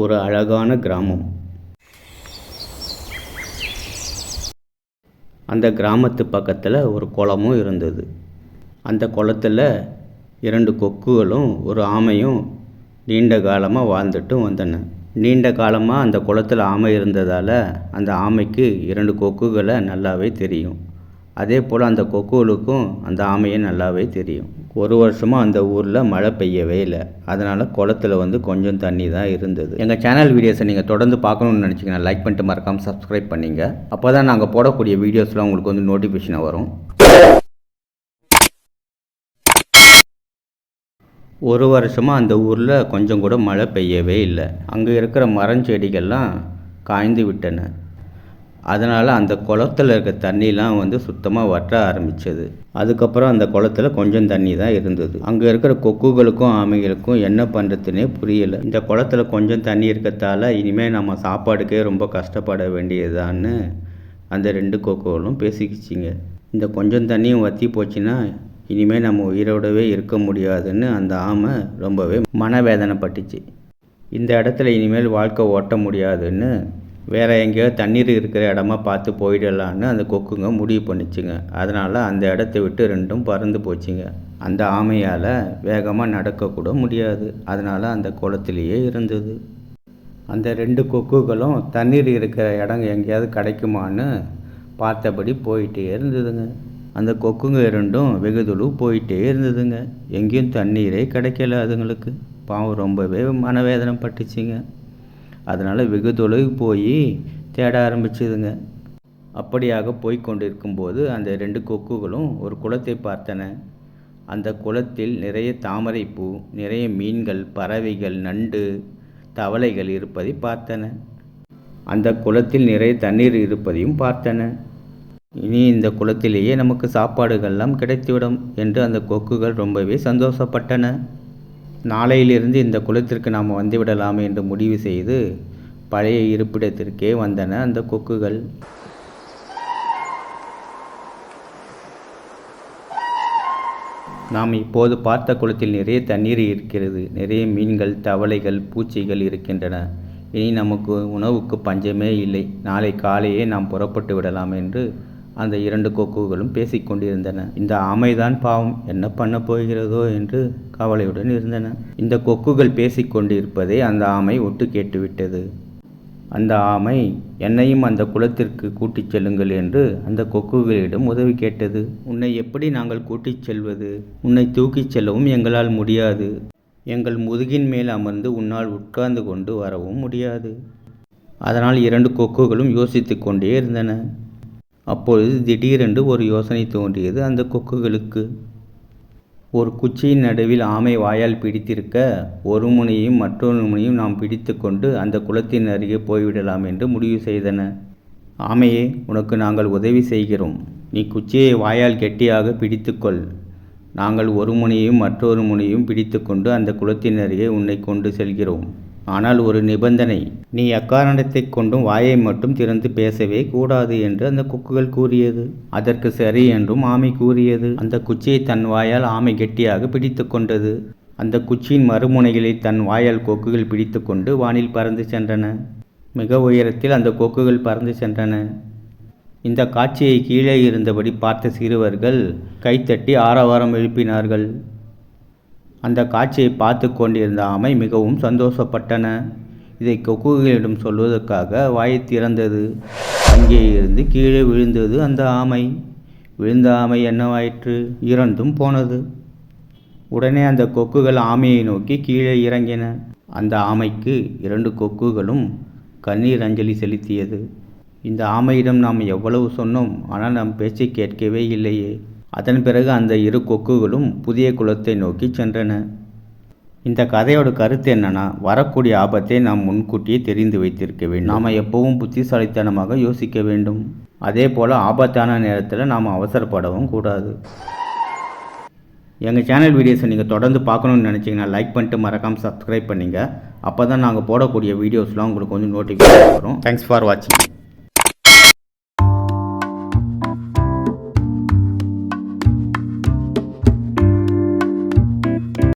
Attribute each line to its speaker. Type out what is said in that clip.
Speaker 1: ஒரு அழகான கிராமம். அந்த கிராமத்து பக்கத்தில் ஒரு குளமும் இருந்தது. அந்த குளத்தில் இரண்டு கொக்குகளும் ஒரு ஆமையும் நீண்ட காலமாக வாழ்ந்துட்டு வந்தன. நீண்ட காலமாக அந்த குளத்தில் ஆமை இருந்ததால் அந்த ஆமைக்கு இரண்டு கொக்குகளை நல்லாவே தெரியும். அதே போல் அந்த கொக்குகளுக்கும் அந்த ஆமையை நல்லாவே தெரியும். ஒரு வருஷமாக அந்த ஊரில் மழை பெய்யவே இல்லை. அதனால் குளத்துல வந்து கொஞ்சம் தண்ணி தான் இருந்தது. எங்கள் சேனல் வீடியோஸை நீங்கள் தொடர்ந்து பார்க்கணுன்னு நினச்சிங்கன்னா லைக் பண்ணிட்டு மறக்காமல் சப்ஸ்கிரைப் பண்ணிங்க. அப்போ தான் நாங்கள் போடக்கூடிய வீடியோஸ்லாம் உங்களுக்கு வந்து நோட்டிஃபிகேஷன் வரும். ஒரு வருஷமாக அந்த ஊரில் கொஞ்சம் கூட மழை பெய்யவே இல்லை. அங்கே இருக்கிற மரம் செடிகள்லாம் காய்ந்து விட்டன. அதனால் அந்த குளத்துல இருக்க தண்ணிலாம் வந்து சுத்தமாக வற்ற ஆரம்பிச்சது. அதுக்கப்புறம் அந்த குளத்துல கொஞ்சம் தண்ணி தான் இருந்தது. அங்கே இருக்கிற கொக்குகளுக்கும் ஆமைகளுக்கும் என்ன பண்ணுறதுனே புரியலை. இந்த குளத்துல கொஞ்சம் தண்ணி இருக்கத்தால இனிமேல் நம்ம சாப்பாடுக்கே ரொம்ப கஷ்டப்பட வேண்டியதான்னு அந்த ரெண்டு கொக்குகளும் பேசிக்கிச்சிங்க. இந்த கொஞ்சம் தண்ணியும் வற்றி போச்சுன்னா இனிமேல் நம்ம உயிரோடவே இருக்க முடியாதுன்னு அந்த ஆமை ரொம்பவே மனவேதனைப்பட்டுச்சு. இந்த இடத்துல இனிமேல் வாழ்க்கை ஓட்ட முடியாதுன்னு வேறு எங்கேயோ தண்ணீர் இருக்கிற இடமா பார்த்து போயிடலான்னு அந்த கொக்குங்க முடிவு பண்ணிச்சுங்க. அதனால் அந்த இடத்த விட்டு ரெண்டும் பறந்து போச்சுங்க. அந்த ஆமையால் வேகமாக நடக்கக்கூட முடியாது. அதனால் அந்த குளத்திலேயே இருந்தது. அந்த ரெண்டு கொக்குகளும் தண்ணீர் இருக்கிற இடம் எங்கேயாவது கிடைக்குமான்னு பார்த்தபடி போயிட்டே இருந்ததுங்க. அந்த கொக்குங்க இரண்டும் வெகு தொலைவு போயிட்டே இருந்ததுங்க. எங்கேயும் தண்ணீரே கிடைக்கல அதுங்களுக்கு. பாவம் ரொம்பவே மனவேதனை பட்டுச்சுங்க அதனால் வெகு தொலைவு போய் தேட ஆரம்பிச்சதுங்க. அப்படியாக போய் கொண்டிருக்கும்போது அந்த ரெண்டு கொக்குகளும் ஒரு குளத்தை பார்த்தன. அந்த குளத்தில் நிறைய தாமரைப்பூ நிறைய மீன்கள் பறவைகள் நண்டு தவளைகள் இருப்பதை பார்த்தன. அந்த குளத்தில் நிறைய தண்ணீர் இருப்பதையும் பார்த்தன. இனி இந்த குளத்திலேயே நமக்கு சாப்பாடுகள்லாம் கிடைத்துவிடும் என்று அந்த கொக்குகள் ரொம்பவே சந்தோஷப்பட்டன. நாளையிலிருந்து இந்த குளத்திற்கு நாம் வந்துவிடலாம் என்று முடிவு செய்து பழைய இருப்பிடத்திற்கே வந்தன அந்த கொக்குகள். நாம் இப்போது பார்த்த குளத்தில் நிறைய தண்ணீர் இருக்கிறது. நிறைய மீன்கள் தவளைகள் பூச்சிகள் இருக்கின்றன. இனி நமக்கு உணவுக்கு பஞ்சமே இல்லை. நாளை காலையே நாம் புறப்பட்டு விடலாம் என்று அந்த இரண்டு கொக்குகளும் பேசிக்கொண்டிருந்தன இந்த ஆமைதான் பாவம் என்ன பண்ண போகிறதோ என்று கவலையுடன் இருந்தன. இந்த கொக்குகள் பேசிக்கொண்டிருப்பதை அந்த ஆமை ஒட்டு கேட்டுவிட்டது. அந்த ஆமை என்னையும் அந்த குளத்திற்கு கூட்டிச் செல்லுங்கள் என்று அந்த கொக்குகளிடம் உதவி கேட்டது. உன்னை எப்படி நாங்கள் கூட்டிச் செல்வது? உன்னை தூக்கிச் செல்லவும் எங்களால் முடியாது. எங்கள் முதுகின் மேல் அமர்ந்து உன்னால் உட்கார்ந்து கொண்டு வரவும் முடியாது. அதனால் இரண்டு கொக்குகளும் யோசித்து கொண்டே இருந்தன. அப்பொழுது திடீரென்று ஒரு யோசனை தோன்றியது. அந்த கொக்குகளுக்கு ஒரு குச்சியின் நடுவில் ஆமை வாயால் பிடித்திருக்க ஒரு முனையும் மற்றொரு முனையும் நாம் பிடித்து கொண்டு அந்த குளத்தின் அருகே போய்விடலாம் என்று முடிவு செய்தன. ஆமையே உனக்கு நாங்கள் உதவி செய்கிறோம். நீ குச்சியை வாயால் கெட்டியாக பிடித்துக்கொள் நாங்கள் ஒரு முனையும் மற்றொரு முனையும் பிடித்துக்கொண்டு அந்த குளத்தின் அருகே உன்னை கொண்டு செல்கிறோம். ஆனால் ஒரு நிபந்தனை நீ அக்காரணத்தை கொண்டும் வாயை மட்டும் திறந்து பேசவே கூடாது என்று அந்த கொக்குகள் கூறியது. அதற்கு சரி என்றும் ஆமை கூறியது. அந்த குச்சியை தன் வாயால் ஆமை கெட்டியாக பிடித்து கொண்டது. அந்த குச்சியின் மறுமுனைகளை தன் வாயால் கொக்குகள் பிடித்து கொண்டு வானில் பறந்து சென்றன. மிக உயரத்தில் அந்த கொக்குகள் பறந்து சென்றன. இந்த காட்சியை கீழே இருந்தபடி பார்த்த சிறுவர்கள் கைத்தட்டி ஆரவாரம் எழுப்பினார்கள். அந்த காட்சியை பார்த்து கொண்டிருந்த ஆமை மிகவும் சந்தோஷப்பட்டன. இதை கொக்குகளிடம் சொல்வதற்காக வாயை திறந்தது. அங்கே இருந்து கீழே விழுந்தது அந்த ஆமை. விழுந்த ஆமை என்னவாயிற்று? இறந்தும் போனது. உடனே அந்த கொக்குகள் ஆமையை நோக்கி கீழே இறங்கின. அந்த ஆமைக்கு இரண்டு கொக்குகளும் கண்ணீர் அஞ்சலி செலுத்தியது. இந்த ஆமையிடம் நாம் எவ்வளவு சொன்னோம் ஆனால் நம் பேச்சை கேட்கவே இல்லையே. அதன் பிறகு அந்த இரு கொக்குகளும் புதிய குளத்தை நோக்கி சென்றன. இந்த கதையோட கருத்து என்னன்னா வரக்கூடிய ஆபத்தை நாம் முன்கூட்டியே தெரிந்து வைத்திருக்க வேண்டும். நாம் எப்பவும் புத்திசாலித்தனமாக யோசிக்க வேண்டும். அதே போல் ஆபத்தான நேரத்தில் நாம் அவசரப்படவும் கூடாது. எங்கள் சேனல் வீடியோஸை நீங்கள் தொடர்ந்து பார்க்கணுன்னு நினச்சிங்கன்னா லைக் பண்ணிட்டு மறக்காமல் சப்ஸ்கிரைப் பண்ணிங்க. அப்போ தான் நாங்கள் போடக்கூடிய வீடியோஸ்லாம் உங்களுக்கு கொஞ்சம் நோட்டிஃபிகேஷன் வரும். தேங்க்ஸ் ஃபார் வாட்சிங்